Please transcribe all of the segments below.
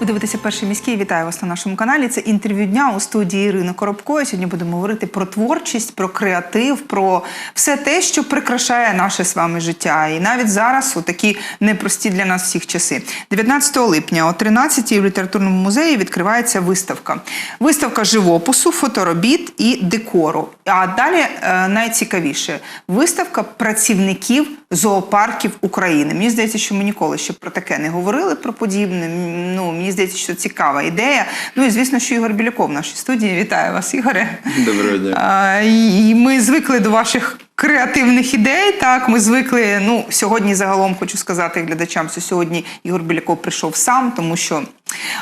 Ви дивитеся перший міський. Вітаю вас на нашому каналі. Це інтерв'ю дня у студії Ірини Коробкої. Сьогодні будемо говорити про творчість, про креатив, про все те, що прикрашає наше з вами життя. І навіть зараз у такі непрості для нас всіх часи. 19 липня о 13-й в літературному музеї відкривається виставка. Виставка живопису, фоторобіт і декору. А далі е, найцікавіше виставка працівників зоопарків України. Мені здається, що ми ніколи ще про таке не говорили про подібне. Ну мені здається, що цікава ідея. Ну і звісно, що Ігор Біляков в нашій студії. Вітаю вас, Ігоре. Доброго дня. А, і ми звикли до ваших креативних ідей. Так, ми звикли. Ну, сьогодні загалом хочу сказати глядачам, що сьогодні Ігор Біляков прийшов сам, тому що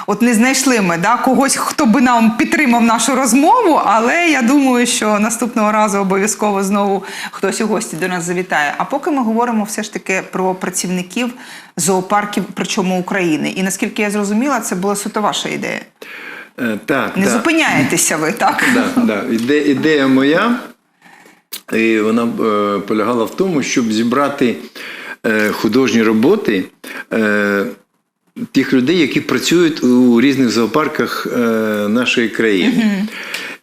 от не знайшли ми да, когось, хто би нам підтримав нашу розмову. Але я думаю, що наступного разу обов'язково знову хтось у гості до нас завітає. А поки ми говоримо все ж таки про працівників зоопарків, причому України. І наскільки я зрозуміла, це була суто ваша ідея. Е, Так, Не да. зупиняєтеся ви, так? Да, да. Іде, ідея моя, і вона е, полягала в тому, щоб зібрати е, художні роботи е, тих людей, які працюють у різних зоопарках е, нашої країни.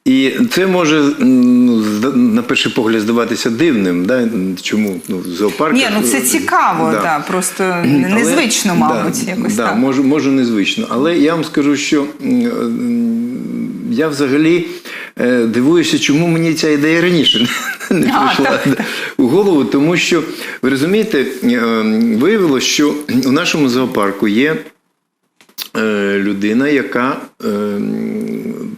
І це може ну, на перший погляд здаватися дивним. Да? Чому ну, в зоопарках... Ні, ну це цікаво, Да. да. просто Але- незвично, мабуть, да, якось да, так. Може, може незвично. Але я вам скажу, що м, я взагалі е, дивуюся, чому мені ця ідея раніше не А, прийшла так. у голову. Тому що, ви розумієте, е, виявилося, що у нашому зоопарку є е, людина, яка е,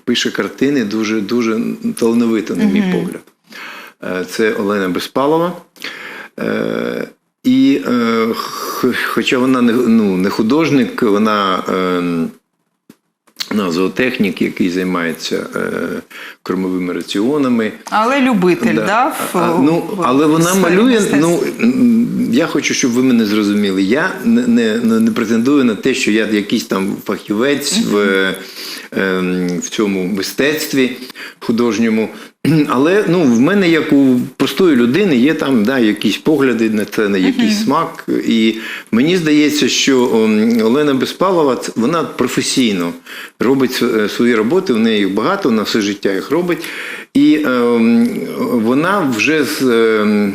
пише картини дуже дуже талановито, на мій погляд. Е, Це Олена Безпалова. І хоча вона не, ну, не художник, вона, вона зоотехнік, який займається е, кормовими раціонами. Але любитель, да, Да. в, А, ну, але вона малює. Ну я хочу, щоб ви мене зрозуміли. Я не, не, не не претендую на те, що я якийсь там фахівець в, е, ем, в цьому мистецтві художньому. Але ну, в мене, як у простої людини, є там да, якісь погляди на це, на якийсь смак. І мені здається, що ем, Олена Безпалова вона професійно робить свої роботи, в неї їх багато, вона все життя їх робить. І ем, вона вже з. ем,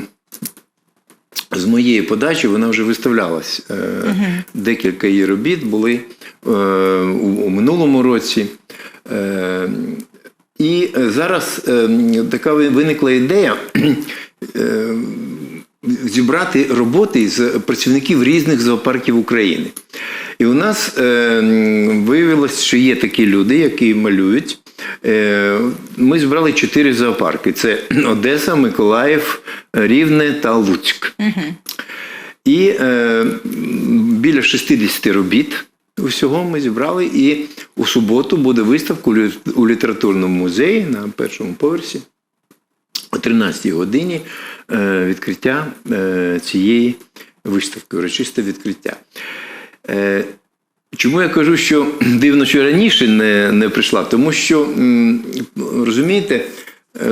з моєї подачі вона вже виставлялась. Е, Декілька її робіт були е, у, у минулому році. І е, зараз е, така виникла ідея е, зібрати роботи з працівників різних зоопарків України. І у нас виявилось, що є такі люди, які малюють. Ми зібрали чотири зоопарки: це Одеса, Миколаїв, Рівне та Луцьк. І е, біля 60 робіт усього ми зібрали. І у суботу буде виставка у літературному музеї на першому поверсі о 13-й годині е, відкриття е, цієї виставки, урочисте відкриття. Е, Чому я кажу, що дивно, що раніше не, не прийшла? Тому що, розумієте,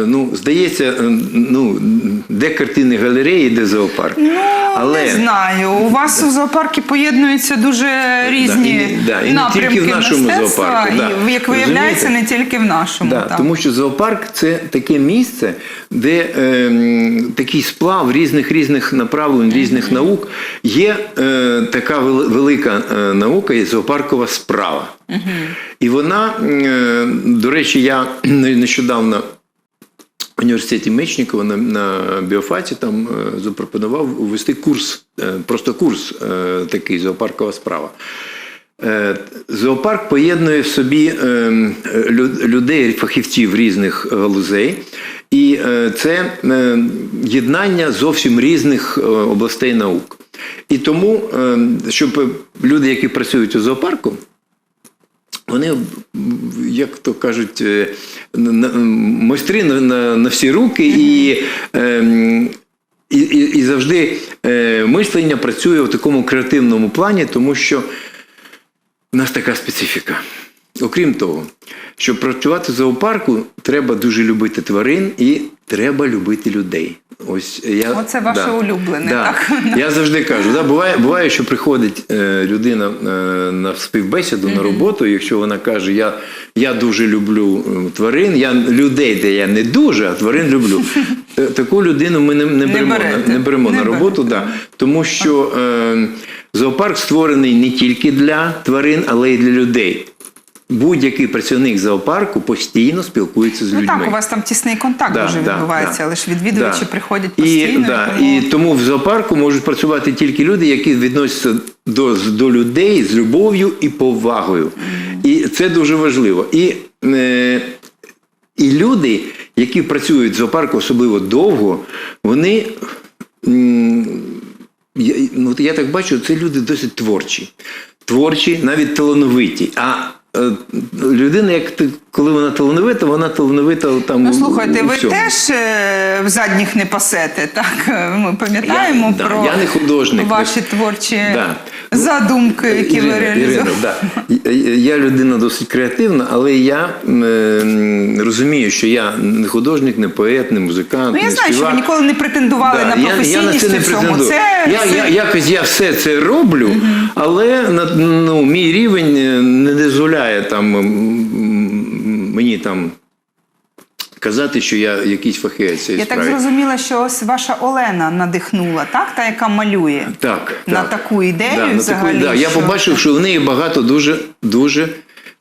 ну, здається, е, ну, де картини галереї, де зоопарк. Ну, не знаю. У вас у зоопаркі поєднуються дуже різні і не- да, і не напрямки тільки в нашому мистецтва, зоопарку, да. і, як виявляється, не тільки в нашому. Да, так. тому що зоопарк це таке місце, де ем, такий сплав різних різних направлень, різних наук. Є е, така велика е, наука, є зоопаркова справа. І вона, е, до речі, я нещодавно університеті Мечникова на, на біофаці там е, запропонував ввести курс, е, просто курс е, такий зоопаркова справа. Зоопарк поєднує в собі лю- людей, фахівців різних галузей, і це єднання зовсім різних областей наук. І тому, щоб люди, які працюють у зоопарку, вони, як то кажуть, е, майстри на, на, на всі руки, і, ем, і, і, і завжди е, мислення працює в такому креативному плані, тому що в нас така специфіка. Окрім того, щоб працювати в зоопарку, треба дуже любити тварин і треба любити людей. Ось я, Оце ваше улюблене, да. так? Я завжди кажу, да, буває, буває, що приходить е, людина е, на співбесіду, на роботу, якщо вона каже, я, я дуже люблю тварин, я людей, де я не дуже, а тварин люблю. Е, Таку людину ми не, не беремо, берете. на, не беремо Не на роботу. берете. Да. Тому що е, зоопарк створений не тільки для тварин, але й для людей. Будь-який працівник зоопарку постійно спілкується з Ну людьми. так, у вас там тісний контакт Да, дуже да, відбувається, да. але ж відвідувачі Да. приходять І, постійно. да, тому- і тому в зоопарку можуть працювати тільки люди, які відносяться до, до людей з любов'ю і повагою. І це дуже важливо. І, е, і люди, які працюють в зоопарку особливо довго, вони. Я, ну, я так бачу, це люди досить творчі. Творчі, навіть талановиті. А людина, як ти, коли вона талановита, вона талановита там. Ну слухайте, у ви всьому. теж е, в задніх не пасете, так? Ми пам'ятаємо Я- да, про я не художник. ваші творчі Да. задумки, які ви реалізували. Ірина, да. Я людина досить креативна, але я м, розумію, що я не художник, не поет, не музикант. Ну я не знаю, що ви співак. ніколи не претендували Да, на я, я на професійність це не у цьому. претендую. Це, я, це... я, якось я все це роблю, але на, ну, мій рівень е, не дозволяє там м, мені там казати, що я якийсь фахівець. Я так зрозуміла, що ось ваша Олена надихнула, так? Та, яка малює. Так, На так. таку ідею да, на взагалі, Таку, да. Я побачив, що в неї багато дуже, дуже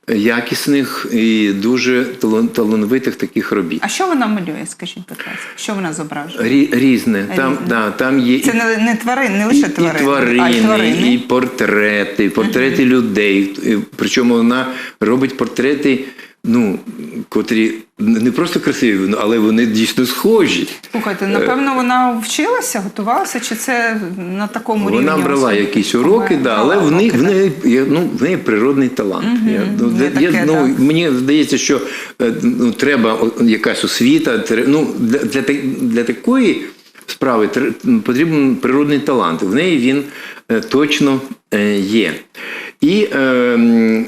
якісних і дуже талановитих таких робіт. А що вона малює, скажіть, будь ласка? Що вона зображує? Рі, різне. Там, Різне. да, там є Це не, не тварин, не і, лише і тварини, тварини, а й тварини. і портрети, портрети людей. Причому вона робить портрети, ну, котрі не просто красиві, але вони дійсно схожі. Слухайте, напевно, вона вчилася, готувалася, чи це на такому рівні? Вона брала особисто? якісь уроки, да, але в неї, в неї, ну, в неї природний талант. Я, ну, я, таке, ну, так. Мені здається, що е, ну, треба якась освіта. Ну, для, для, для такої справи тр- потрібен природний талант. В неї він е, точно е, є. І е,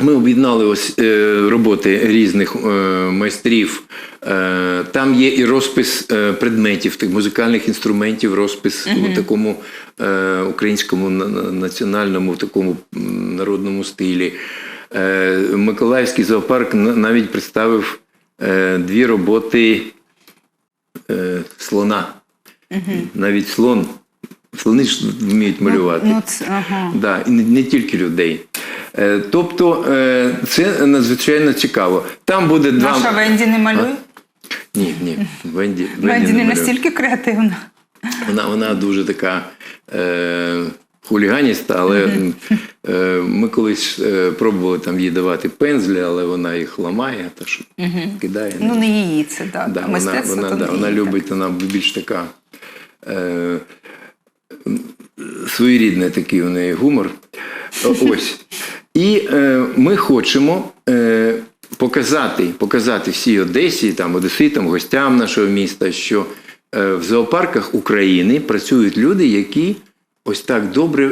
ми об'єднали ось е, роботи різних е, майстрів. Е, там є і розпис е, предметів, тих музикальних інструментів, розпис у такому е, українському на- на- національному, в такому народному стилі. Е, Миколаївський зоопарк навіть представив е, дві роботи е, слона. Навіть слон. Слони ж вміють малювати. Ну, це, ага. Да, і не, не тільки людей. Е, тобто е, це надзвичайно цікаво. Там буде два. Наша Венді не малює? Ні, ні, Венді, Венді, Венді не малює. настільки креативна. Вона, вона дуже така е, хуліганіста, але е, ми колись е, пробували там їй давати пензлі, але вона їх ламає, та що кидає. Ну, не її це, так. Да, вона, вона, да, вона її, так. любить, вона більш така е, своєрідний такий у неї гумор. Ось. І е, ми хочемо е, показати, показати всій Одесі, там, одеситам, гостям нашого міста, що е, в зоопарках України працюють люди, які ось так добре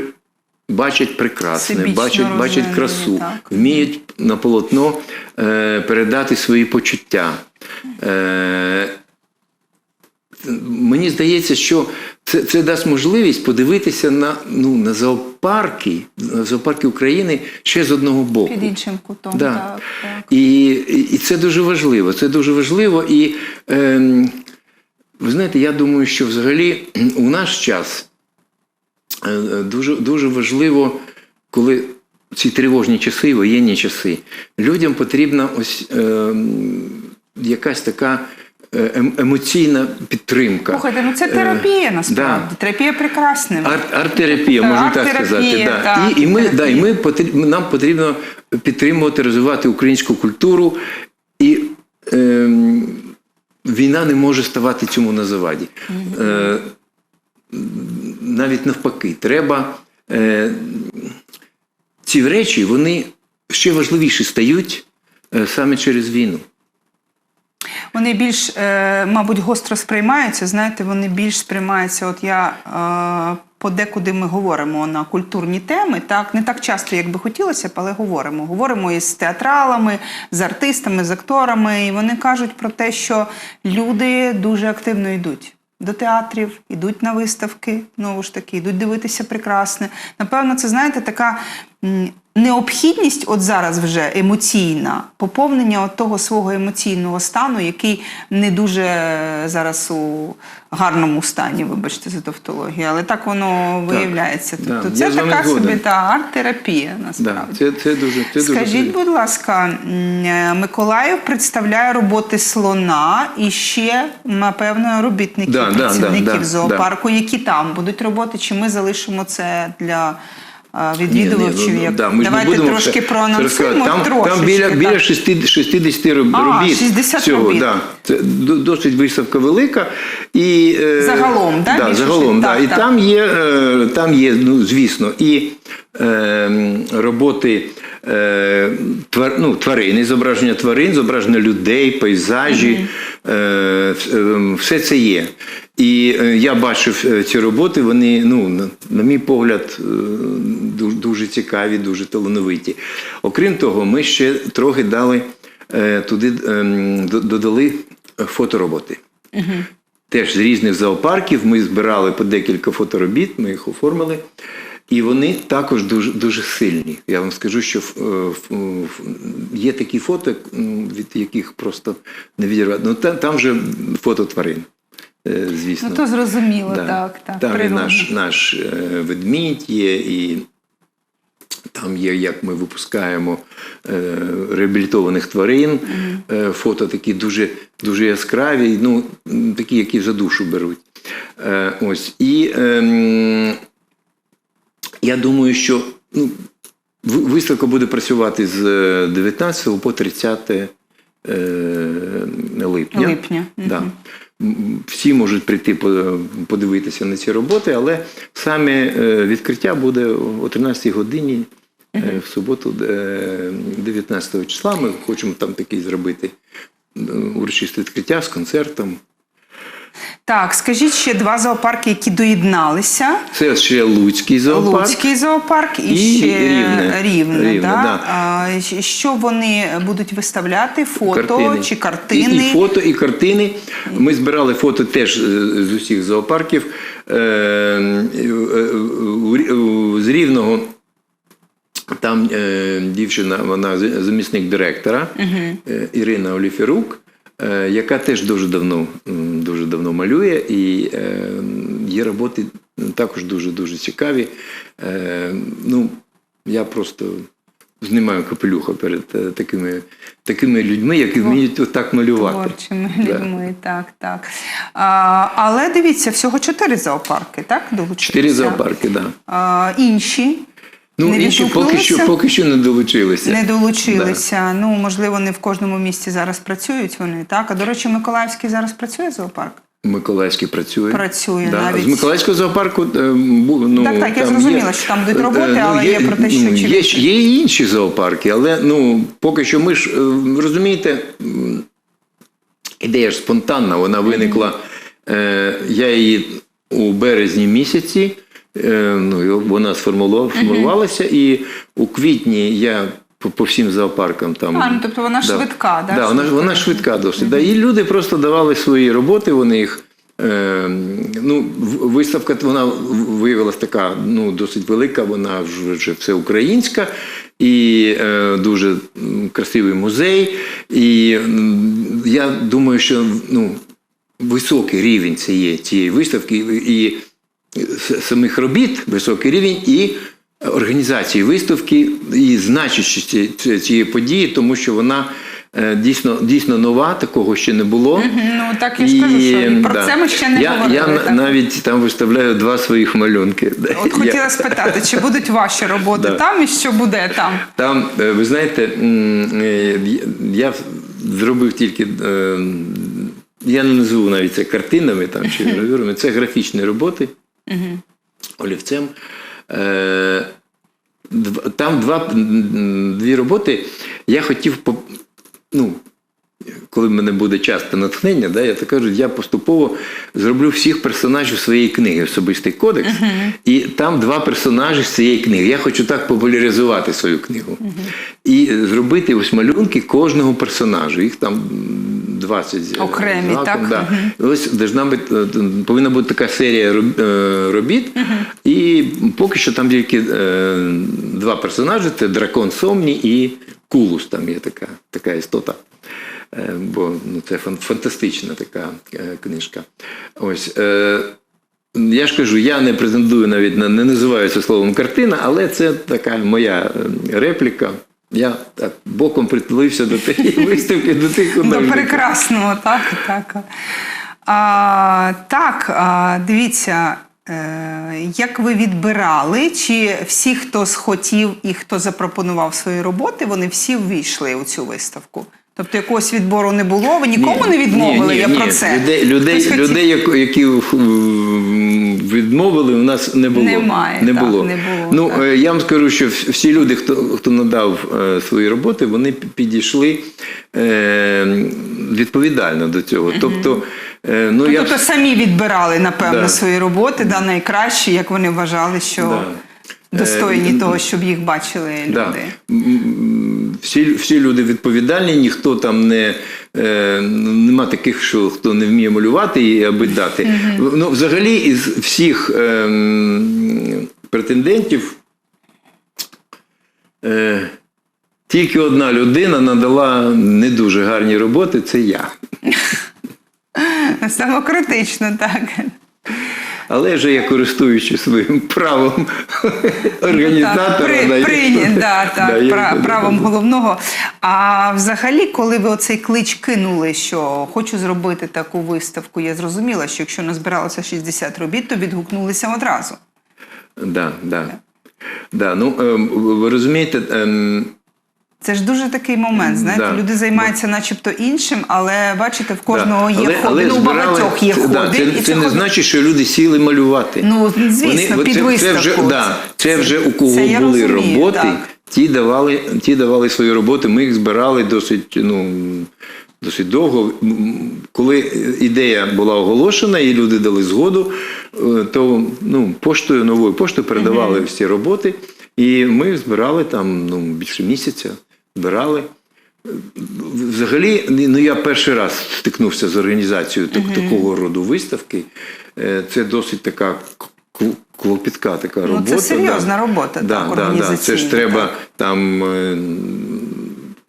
бачать прекрасне, бачать, бачать красу, так. вміють на полотно е, передати свої почуття. Е, мені здається, що це, це дасть можливість подивитися на, ну, на зоопарки, на зоопарки України ще з одного боку. Під іншим кутом, Да. так, так. І, і це дуже важливо. Це дуже важливо. І ем, ви знаєте, я думаю, що взагалі у наш час е, е, дуже, дуже важливо, коли ці тривожні часи, воєнні часи, людям потрібна ось ем, якась така е, емоційна підтримка. Слухайте, ну це Е, терапія насправді. да. Терапія прекрасним. Арт, арт-терапія, Так, можна так сказати. Да. так, і, і, ми, да, і ми потрібно, нам потрібно підтримувати, розвивати українську культуру. І ем, війна не може ставати цьому на заваді. Е, навіть навпаки, треба. Е, ці речі вони ще важливіші стають е, саме через війну. Вони більш, е, мабуть, гостро сприймаються. Знаєте, вони більш сприймаються. От я е, подекуди ми говоримо на культурні теми. Так не так часто, як би хотілося але говоримо. Говоримо із театралами, з артистами, з акторами. І вони кажуть про те, що люди дуже активно йдуть. До театрів, йдуть на виставки, знову ж таки, йдуть дивитися прекрасне. Напевно, це знаєте, така необхідність, от зараз вже емоційна, поповнення от того свого емоційного стану, який не дуже зараз у гарному стані, вибачте за тавтологію, але так воно виявляється. да, Тобто я це така згоден. собі та арт-терапія Да, насправді. це, це дуже це Скажіть, серйозно. будь ласка, Миколаїв представляє роботи слона і ще, напевно, робітників, Да, да, працівників да, да, зоопарку, які там будуть роботи, чи ми залишимо це для відвідувачів? Ні, ні, ну, як... да, ми не Давайте будемо трошки проанонсуємо. Там, трошечки, там біля, так. біля 60, 60 роб- А, робіт. 60 всього, робіт. Да. Це досить виставка велика. І, е, Загалом, да, да, загалом, да. так, І так. там є, е, там є, ну, звісно, і е, роботи е, твар, ну, тварини, зображення тварин, зображення людей, пейзажі, е, вс- е, все це є. І е, я бачив е, ці роботи, вони, ну, на, мій погляд, е, дуже, цікаві, дуже талановиті. Окрім того, ми ще трохи дали туди, ем, додали фотороботи. Теж з різних зоопарків ми збирали по декілька фоторобіт, ми їх оформили. І вони також дуже, дуже сильні. Я вам скажу, що є такі фото, від яких просто не відірвати. Ну, там, там же фото тварин, звісно. Ну то зрозуміло, Да. так, так. Там і наш, наш е, ведмідь є, і там є, як ми випускаємо е, реабілітованих тварин. Е, фото такі дуже, дуже яскраві, ну, такі, які за душу беруть. Е, ось. І ем, я думаю, що ну, виставка буде працювати з е, 19 по 30 е, липня. Липня. Да. М, Всі можуть прийти подивитися на ці роботи, але саме е, відкриття буде о 13 годині е, в суботу, е, 19 числа. Ми хочемо там такий зробити е, урочисте відкриття з концертом. Так, скажіть ще два зоопарки, які доєдналися. Це ще Луцький зоопарк. Луцький зоопарк і, І ще Рівне. Рівне, Рівне, да? да. А, що вони будуть виставляти? Фото чи картини? І, і фото, і картини. Ми збирали фото теж е, з усіх зоопарків. Е, е, З Рівного там е, дівчина, вона замісник директора е, Ірина Оліфірук, яка теж дуже давно, дуже давно малює, і е, є роботи також дуже-дуже цікаві. Е, ну, я просто знімаю капелюха перед е, такими, такими людьми, які вміють отак малювати. Творчими Да. людьми, так, так. А, але дивіться, всього чотири зоопарки, так? Долучилися? Чотири зоопарки, так. Да. Інші Ну, Не інші поки що, поки що не долучилися. не долучилися. Ну, можливо, не в кожному місті зараз працюють вони, так? А до речі, Миколаївський зараз працює зоопарк? Миколаївський працює. Працює да. навіть. З Миколаївського зоопарку е, ну, Так, так, я зрозуміла, є, що там йдуть роботи, е, але є про те, що ну, чи- є, є і інші зоопарки, але ну, поки що ми ж е, розумієте, ідея ж спонтанна, вона виникла. Е, я її у березні місяці. Е, Ну, вона сформувалася, і у квітні я по, по всім зоопаркам там. А, ну, тобто вона швидка, да, Да, вона, вона швидка досить. Да. І люди просто давали свої роботи, вони їх. Е, ну, виставка вона виявилася така ну, досить велика, вона вже, вже всеукраїнська і е, дуже красивий музей. І я думаю, що ну, високий рівень цієї, цієї виставки і самих робіт, високий рівень і організації виставки, і ці- цієї події, тому що вона е, дійсно, дійсно нова, такого ще не було. Ну, так я ж кажу, що і про да. це ми ще не я, говорили. Я так. навіть там виставляю два своїх малюнки. От Я- хотіла спитати, чи будуть ваші роботи Да. там і що буде там? Там, е, ви знаєте, е, я зробив тільки. Я не назву навіть це картинами там, чи гравюрами, це графічні роботи олівцем. Е, Там два, дві роботи. Я хотів ну, коли в мене буде час та натхнення, да, я так кажу, я поступово зроблю всіх персонажів своєї книги Особистий кодекс. І там два персонажі з цієї книги. Я хочу так популяризувати свою книгу. І зробити ось малюнки кожного персонажа. Їх там 20 Окремі, з так? Да. Ось должна бути, е, повинна бути така серія е, робіт. І поки що там тільки е, два персонажі: це дракон Сомні і Кулус. Там є така, така істота. Е, Бо ну, це фантастична така е, книжка. Ось. Е, я ж кажу, я не претендую навіть не називаю це словом картина, але це така моя репліка. Я так боком притулився до тієї виставки, до тих До художників. прекрасного, так, так. А, так, а, дивіться, як ви відбирали, чи всі, хто схотів і хто запропонував свої роботи, вони всі ввійшли у цю виставку? Тобто якогось відбору не було, ви нікому Ні, не відмовили, ні, я ні, про ні. це. Людей, людей, хотів- людей які- які відмовили, у нас не було. Немає, не так, було. не було, ну, так. е, я вам скажу, що всі люди, хто, хто надав е, свої роботи, вони підійшли е, відповідально до цього. Тобто, е, ну, Ну, я тобто самі відбирали, напевно, Да. свої роботи, да, найкращі, як вони вважали, що Да. достойні Е, того, щоб їх бачили люди. Да. Всі, всі люди відповідальні, ніхто там не е, нема таких, що хто не вміє малювати і аби дати. Ну, взагалі, із всіх е, претендентів е, тільки одна людина надала не дуже гарні роботи це я. Самокритично, так. Але вже я користуючись своїм правом організатора. Так, при, да, да, так, да, я- пра- правом головного. А взагалі, коли ви оцей клич кинули, що хочу зробити таку виставку, я зрозуміла, що якщо назбиралося 60 робіт, то відгукнулися одразу. Да, да. Да, ну, ем, ви розумієте, ем, Це ж дуже такий момент. Знаєте, Да. люди займаються, начебто, іншим, але бачите, в кожного Да. є Але- але ну, у збирали- багатьох є це- хобі. да, це і це не хобі- значить, що люди сіли малювати. Ну, звісно, під це, це вже, да, це Це- вже у кого це були розумію, роботи, так. ті давали, ті давали свої роботи. Ми їх збирали досить, ну, досить довго. Коли ідея була оголошена і люди дали згоду, е, то ну, поштою новою поштою передавали всі роботи. І ми збирали там ну, більше місяця. Збирали. Взагалі, ну я перший раз стикнувся з організацією так, такого роду виставки. Е, Це досить така клопітка така Ну, робота. це серйозна да. робота, да, так, да, да. Це ж треба так. там. е,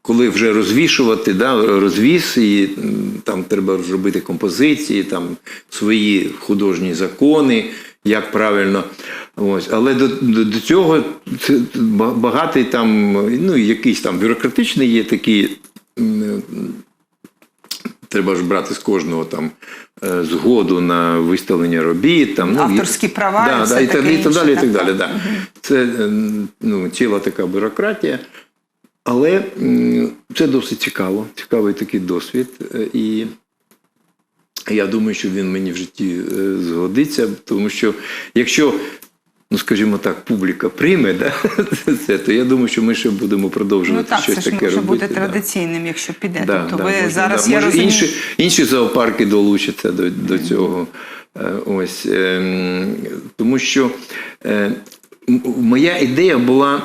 Коли вже розвішувати, да, розвіс, і там треба зробити композиції, там свої художні закони, як правильно. Ось. Але до, до, до цього багатий там, ну, якийсь там бюрократичний є такий. Треба ж брати з кожного там е, згоду на виставлення робіт. Там, ну, Авторські права і да, все да, і, так, таке і так інше, далі. І так, так далі так. да. Це е, ну, ціла така бюрократія. Але це досить цікаво, цікавий такий досвід. Е, І я думаю, що він мені в житті е, згодиться, тому що якщо, ну скажімо так, публіка прийме да, це, то я думаю, що ми ще будемо Ну продовжувати так, щось це ж таке може робити. бути да. традиційним, якщо піде. Да, тобто да, ви можна, зараз да. я Може, розумію. інші, інші зоопарки долучаться до, до цього. Е, Ось, ем, тому що е, моя ідея була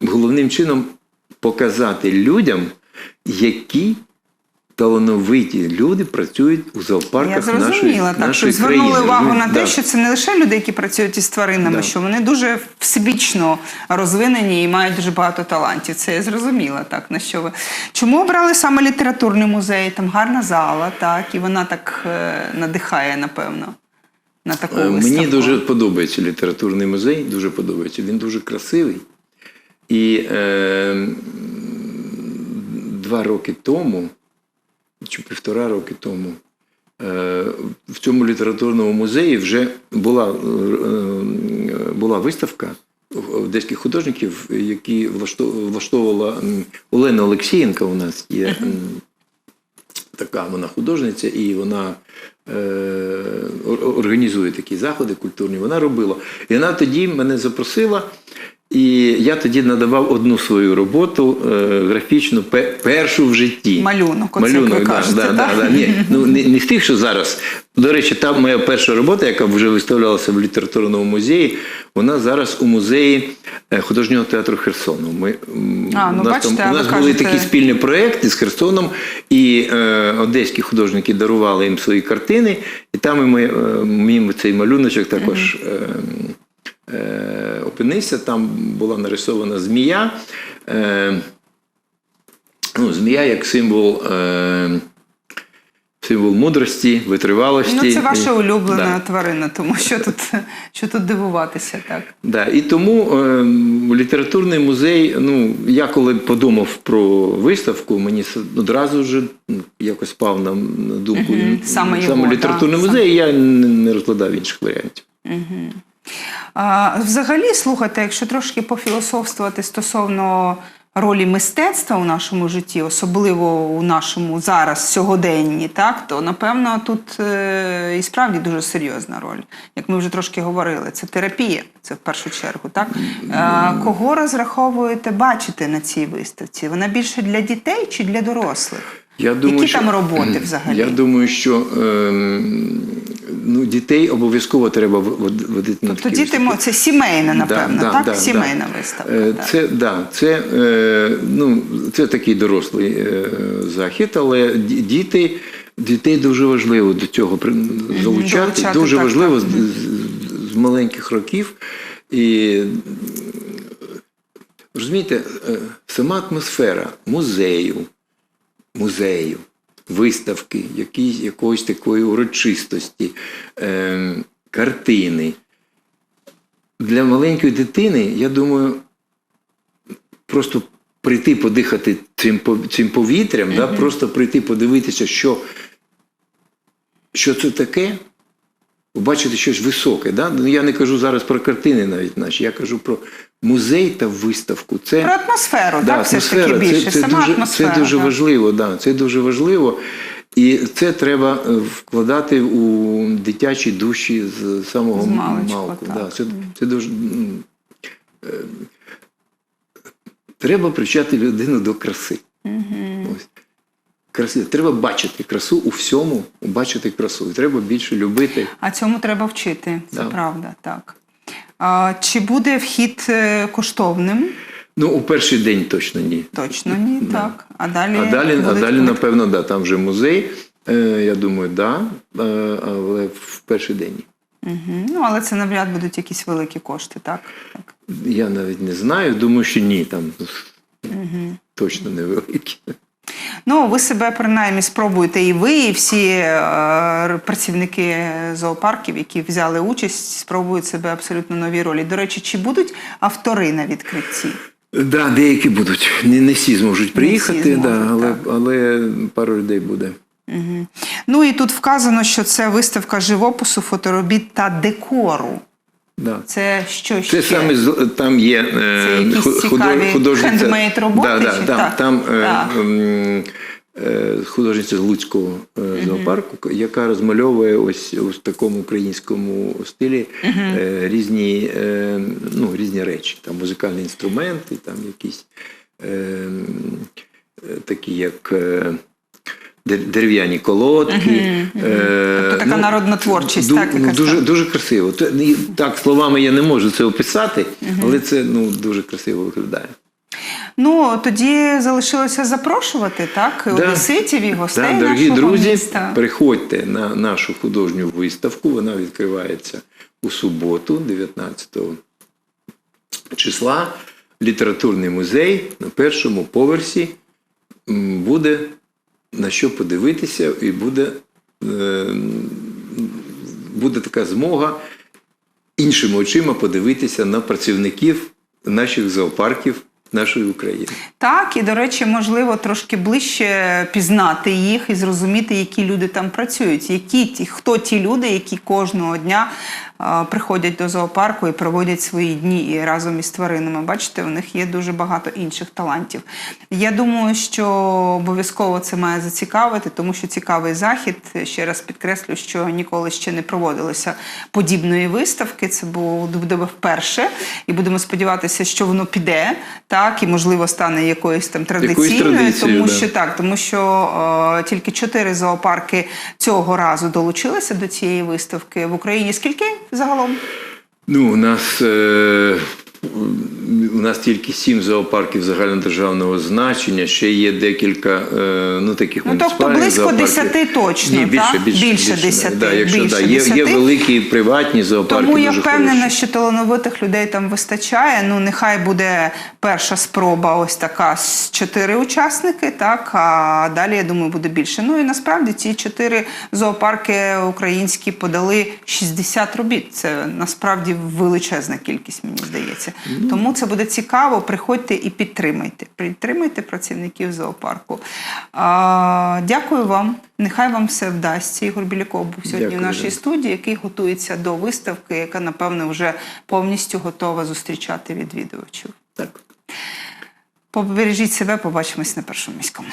головним чином показати людям, які талановиті люди працюють у Я зрозуміла, нашої, так що нашої звернули країни. увагу на розумієте? те, Да. що це не лише люди, які працюють із тваринами, Да. що вони дуже всебічно розвинені і мають дуже багато талантів. Це я зрозуміла. Так на що ви чому обрали саме літературний музей? Там гарна зала, так і вона так е, надихає, напевно, на таку Е, виставку. Мені дуже подобається літературний музей, дуже подобається. Він дуже красивий. І е, два роки тому, чи півтора роки тому, е, в цьому літературному музеї вже була, е, була виставка одеських художників, які влаштовувала Олена Олексієнка у нас є. така вона художниця, і вона е, організує такі заходи культурні. Вона робила. І вона тоді мене запросила, І я тоді надавав одну свою роботу е, графічну, пе- першу в житті. Малюнок, оце як ви кажете, да, так? да, да. Ні, ну, не, не з тих, що зараз. До речі, там моя перша робота, яка вже виставлялася в літературному музеї, вона зараз у музеї е, художнього театру Херсону. Ми, А, ну, у нас, бачите, там, у нас були кажете- такі спільні проекти з Херсоном, і е, одеські художники дарували їм свої картини, і там і ми, е, мій цей малюночок також. Е, опинився, там була нарисована змія. Е, ну, змія як символ, е, символ мудрості, витривалості. Ну, це ваша улюблена Да. тварина, тому що тут, що тут дивуватися, так. Да, і тому е, літературний музей, ну, я коли подумав про виставку, мені одразу ж ну, якось спав на, думку Мгм, саме його, літературний да, музей, і я не, розглядав інших варіантів. А, взагалі, слухайте, якщо трошки пофілософствувати стосовно ролі мистецтва у нашому житті, особливо у нашому зараз сьогоденні, так, то напевно тут е, і справді дуже серйозна роль. Як ми вже трошки говорили, це терапія, це в першу чергу. Так? Кого розраховуєте бачити на цій виставці? Вона більше для дітей чи для дорослих? Я думаю, Які що, там роботи взагалі? Я думаю, що ем, ну, дітей обов'язково треба водити на Тобто такі діти виставки. це сімейна, напевно, да, так? да, Сімейна да. виставка. Е, так. Це, да, це, е, ну, це такий дорослий е, захід, але діти, дітей дуже важливо до цього залучати. долучати, Дуже так, важливо так. з, з- маленьких років. І розумієте, сама атмосфера музею, музею, виставки, якісь, якоїсь такої урочистості, е, картини. Для маленької дитини, я думаю, просто прийти подихати цим, цим повітрям, да, просто прийти подивитися, що, що це таке, побачити щось високе. Да? Ну, я не кажу зараз про картини навіть наші, я кажу про музей та виставку. Це, Про атмосферу, Да, так, все ж таки більше. Це, це, Сама дуже, атмосфера. це дуже так. важливо, да, це дуже важливо. І це треба е, вкладати у дитячі душі з самого З маличку, малку. так. Да, це, це дуже, е, треба привчати людину до краси. Ось. Краси. Треба бачити красу у всьому, бачити красу. І треба більше любити. А цьому треба вчити, це Да. правда, так. А, чи буде вхід е, коштовним? Ну, у перший день точно ні. Точно ні, так. А далі, А далі, а далі напевно, да, там вже музей. Е, я думаю, да, е, але в перший день. ні. Мгм. Ну, але це навряд будуть якісь великі кошти, так? так. Я навіть не знаю, думаю, що ні, там точно невеликі. Ну, ви себе принаймні спробуєте і ви, і всі е, працівники зоопарків, які взяли участь, спробують себе абсолютно нові ролі. До речі, чи будуть автори на відкритті? Да, деякі будуть. Не, не всі зможуть приїхати, зможуть, да, але, але пару людей буде. Мгм. Ну і тут вказано, що це виставка живопису, фоторобіт та декору. Да. Це що Це ще? саме там є е, Це якісь цікаві хендмейд роботи Да, да, чи там, так? там е, Так. м, е, художниця з Луцького е, зоопарку, яка розмальовує ось у такому українському стилі е, різні, е, ну, різні речі. Там музикальні інструменти, там якісь е, е, такі, як. е, Дерев'яні колодки. Е, Тобто така народна творчість, ду- так, ну, якась дуже, дуже красиво. Так, словами я не можу це описати, але це ну, дуже красиво виглядає. Ну тоді залишилося запрошувати так одеситів і гостей Так, дорогі друзі, міста. приходьте на нашу художню виставку. Вона відкривається у суботу, 19 числа. Літературний музей на першому поверсі буде на що подивитися, і буде, е, буде така змога іншими очима подивитися на працівників наших зоопарків нашої України. Так, і до речі, можливо, трошки ближче пізнати їх і зрозуміти, які люди там працюють, які ті, хто ті люди, які кожного дня е, приходять до зоопарку і проводять свої дні і разом із тваринами. Бачите, у них є дуже багато інших талантів. Я думаю, що обов'язково це має зацікавити, тому що цікавий захід. Ще раз підкреслю, що ніколи ще не проводилося подібної виставки. Це було буде вперше, і будемо сподіватися, що воно піде, так і можливо стане якоюсь там традиційною, тому да. що так, тому що е, тільки чотири зоопарки цього разу долучилися до цієї виставки в Україні. Скільки загалом? Ну, у нас, е, у нас тільки сім зоопарків загальнодержавного значення, ще є декілька е, ну, таких Ну, тобто близько. 10 точно, Ні, більше, так? більше, Більше 10, Да, якщо, більше да, є, є великі приватні зоопарки. Тому я впевнена, хороші. що талановитих людей там вистачає. Ну, нехай буде перша спроба, ось така з чотири учасники, так а далі я думаю, буде більше. Ну і насправді ці чотири зоопарки українські подали 60 робіт. Це насправді величезна кількість, мені здається. Тому це буде цікаво. Приходьте і підтримайте. Підтримайте працівників зоопарку. А, дякую вам. Нехай вам все вдасться. Ігор Біляков був сьогодні Дякую, в нашій студії, який готується до виставки, яка напевно вже повністю готова зустрічати відвідувачів. Так. Побережіть себе, побачимось на першому міському.